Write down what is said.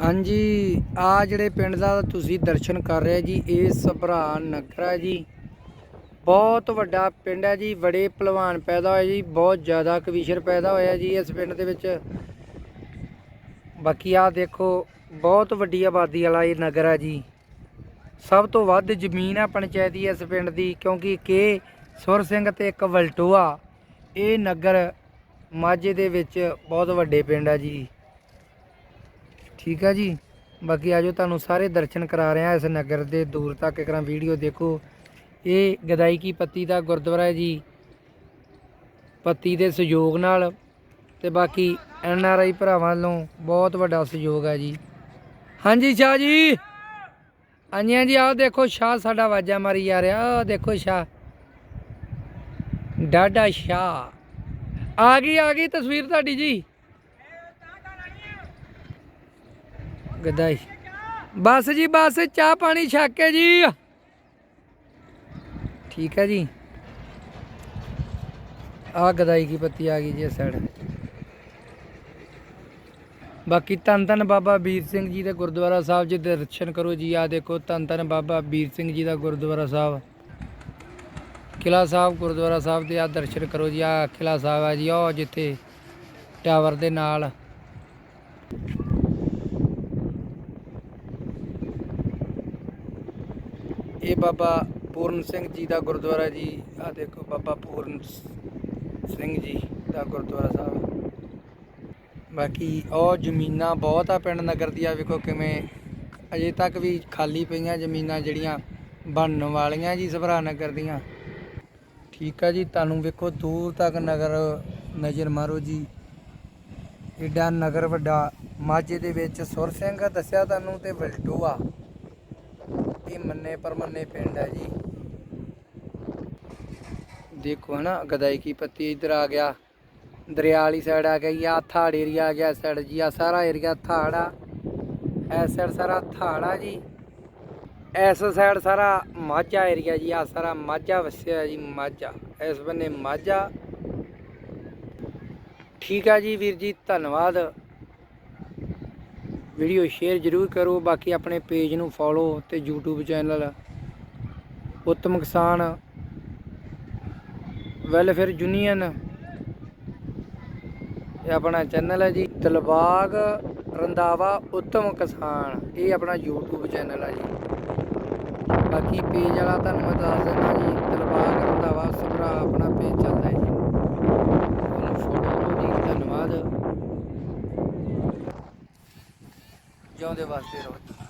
ਹਾਂਜੀ, ਆ ਜਿਹੜੇ ਪਿੰਡ ਦਾ ਤੁਸੀਂ ਦਰਸ਼ਨ ਕਰ ਰਹੇ ਜੀ, ਇਹ ਸਭਰਾ ਨਗਰ ਹੈ ਜੀ। ਬਹੁਤ ਵੱਡਾ ਪਿੰਡ ਹੈ ਜੀ, ਬੜੇ ਪਹਿਲਵਾਨ ਪੈਦਾ ਹੋਏ ਜੀ, ਬਹੁਤ ਜ਼ਿਆਦਾ ਕਵੀਸ਼ਰ ਪੈਦਾ ਹੋਇਆ ਜੀ ਇਸ ਪਿੰਡ ਦੇ ਵਿੱਚ। ਬਾਕੀ ਆ ਦੇਖੋ, ਬਹੁਤ ਵੱਡੀ ਆਬਾਦੀ ਵਾਲਾ ਇਹ ਨਗਰ ਹੈ ਜੀ। ਸਭ ਤੋਂ ਵੱਧ ਜ਼ਮੀਨ ਆ ਪੰਚਾਇਤੀ ਇਸ ਪਿੰਡ ਦੀ, ਕਿਉਂਕਿ ਕੇ ਸੁਰ ਸਿੰਘ ਤੇ ਇੱਕ ਵਲਟੋਆ, ਇਹ ਨਗਰ ਮਾਝੇ ਦੇ ਵਿੱਚ ਬਹੁਤ ਵੱਡੇ ਪਿੰਡ ਆ ਜੀ। ਠੀਕ ਆ ਜੀ। ਬਾਕੀ ਆਜੋ ਤੁਹਾਨੂੰ ਸਾਰੇ ਦਰਸ਼ਨ ਕਰਾ ਰਹੇ ਆ ਇਸ ਨਗਰ ਦੇ ਦੂਰ ਤੱਕ। ਕਰਾਂ ਵੀਡੀਓ ਦੇਖੋ। ਇਹ ਗਦਾਈ ਕੀ ਪੱਤੀ ਦਾ ਗੁਰਦੁਆਰਾ ਹੈ ਜੀ। ਪੱਤੀ ਦੇ ਸਹਿਯੋਗ ਨਾਲ ਤੇ ਬਾਕੀ ਐਨ ਆਰ ਆਈ ਭਰਾਵਾਂ ਵੱਲੋਂ ਬਹੁਤ ਵੱਡਾ ਸਹਿਯੋਗ ਹੈ ਜੀ। ਹਾਂਜੀ ਸ਼ਾਹ ਜੀ। ਹਾਂਜੀ ਹਾਂਜੀ, ਆਹ ਦੇਖੋ ਸ਼ਾਹ ਸਾਡਾ ਆਵਾਜ਼ਾਂ ਮਾਰੀ ਜਾ ਰਿਹਾ। ਆਹ ਦੇਖੋ ਸ਼ਾਹ। ਡਾਡਾ ਸ਼ਾਹ। ਆ ਗਈ ਆ ਗਈ ਤਸਵੀਰ ਤੁਹਾਡੀ ਜੀ। ਗਦਾਈ ਬਸ ਜੀ, ਬਸ ਚਾਹ ਪਾਣੀ ਛੱਕ ਕੇ ਜੀ। ਠੀਕ ਹੈ ਜੀ। ਆ ਗਦਾਈ ਕੀ ਪੱਤੀ ਆ ਗਈ ਜੀ ਸਾਈਡ ਬਾਕੀ ਧੰਨ ਧੰਨ ਬਾਬਾ ਵੀਰ ਸਿੰਘ ਜੀ ਦੇ ਗੁਰਦੁਆਰਾ ਸਾਹਿਬ, ਜੀ ਦੇ ਦਰਸ਼ਨ ਕਰੋ ਜੀ ਆ ਦੇਖੋ ਧੰਨ ਧੰਨ ਬਾਬਾ ਵੀਰ ਸਿੰਘ ਜੀ ਦਾ ਗੁਰਦੁਆਰਾ ਸਾਹਿਬ। ਕਿਲਾ ਸਾਹਿਬ, ਗੁਰਦੁਆਰਾ ਸਾਹਿਬ ਦੇ ਆ ਦਰਸ਼ਨ ਕਰੋ ਜੀ ਆ ਕਿਲਾ ਸਾਹਿਬ ਆ ਜੀ ਉਹ ਜਿੱਥੇ ਟਾਵਰ ਦੇ ਨਾਲ। ਇਹ ਬਾਬਾ ਪੂਰਨ ਸਿੰਘ ਜੀ ਦਾ ਗੁਰਦੁਆਰਾ ਜੀ। ਆ ਦੇਖੋ ਬਾਬਾ ਪੂਰਨ ਸਿੰਘ ਜੀ ਦਾ ਗੁਰਦੁਆਰਾ ਸਾਹਿਬ। ਬਾਕੀ ਉਹ ਜ਼ਮੀਨਾਂ ਬਹੁਤ ਆ ਪਿੰਡ ਨਗਰ ਦੀਆਂ, ਵੇਖੋ ਕਿਵੇਂ ਅਜੇ ਤੱਕ ਵੀ ਖਾਲੀ ਪਈਆਂ ਜ਼ਮੀਨਾਂ ਜਿਹੜੀਆਂ ਬਣਨ ਵਾਲੀਆਂ ਜੀ ਸਭਰਾ ਨਗਰ ਦੀਆਂ। ਠੀਕ ਆ ਜੀ, ਤੁਹਾਨੂੰ ਵੇਖੋ ਦੂਰ ਤੱਕ ਨਗਰ ਨਜ਼ਰ ਮਾਰੋ ਜੀ। ਏਡਾ ਨਗਰ ਵੱਡਾ, ਮਾਝੇ ਦੇ ਵਿੱਚ ਸੁਰ ਸਿੰਘ ਦੱਸਿਆ ਤੁਹਾਨੂੰ ਤੇ ਵਲਟੋਆ ਇਹ ਮੰਨੇ ਪਰਮੰਨੇ ਪਿੰਡ ਹੈ ਜੀ। ਦੇਖੋ ਹਨਾ ਗਦਾਈ ਕੀ ਪੱਤੀ ਇੱਧਰ ਆ ਗਿਆ, ਦਰਿਆ ਵਾਲੀ ਸਾਈਡ ਆ ਗਈ ਆ ਥਾੜ ਏਰੀਆ ਆ ਗਿਆ ਸਾਈਡ ਜੀ ਆ ਸਾਰਾ ਏਰੀਆ ਥਾੜ ਆ। ਇਸ ਸਾਈਡ ਸਾਰਾ ਥਾੜ ਆ ਜੀ। ਇਸ ਸਾਈਡ ਸਾਰਾ ਮਾਝਾ ਏਰੀਆ ਜੀ ਆ ਸਾਰਾ ਮਾਝਾ ਵਸਿਆ ਜੀ, ਮਾਝਾ। ਇਸ ਬੰਨੇ ਮਾਝਾ। ਠੀਕ ਆ ਜੀ ਵੀਰ ਜੀ, ਧੰਨਵਾਦ। ਵੀਡੀਓ ਸ਼ੇਅਰ ਜ਼ਰੂਰ ਕਰੋ। ਬਾਕੀ ਆਪਣੇ ਪੇਜ ਨੂੰ ਫੋਲੋ ਤੇ YouTube ਚੈਨਲ ਉੱਤਮ ਕਿਸਾਨ ਵੈਲਫੇਅਰ ਯੂਨੀਅਨ ਇਹ ਆਪਣਾ ਚੈਨਲ ਹੈ ਜੀ। ਦਿਲਬਾਗ ਰੰਦਾਵਾ ਉੱਤਮ ਕਿਸਾਨ, ਇਹ ਆਪਣਾ YouTube ਚੈਨਲ ਹੈ ਜੀ। ਬਾਕੀ ਪੇਜ ਵਾਲਾ ਤੁਹਾਨੂੰ ਮੈਂ ਦੱਸ ਦਿੰਦਾ ਜੀ ਦਿਲਬਾਗ ਰੰਦਾਵਾ ਸਭਰਾ ਆਪਣਾ ਪੇਜ ਚੱਲਦਾ ਹੈ ਜੀ ਉਹਨੂੰ ਫੋਲੋ ਕਰੋ ਜੀ ਧੰਨਵਾਦ ਜਿਉਂਦੇ ਵਾਸਤੇ ਰਹੋ।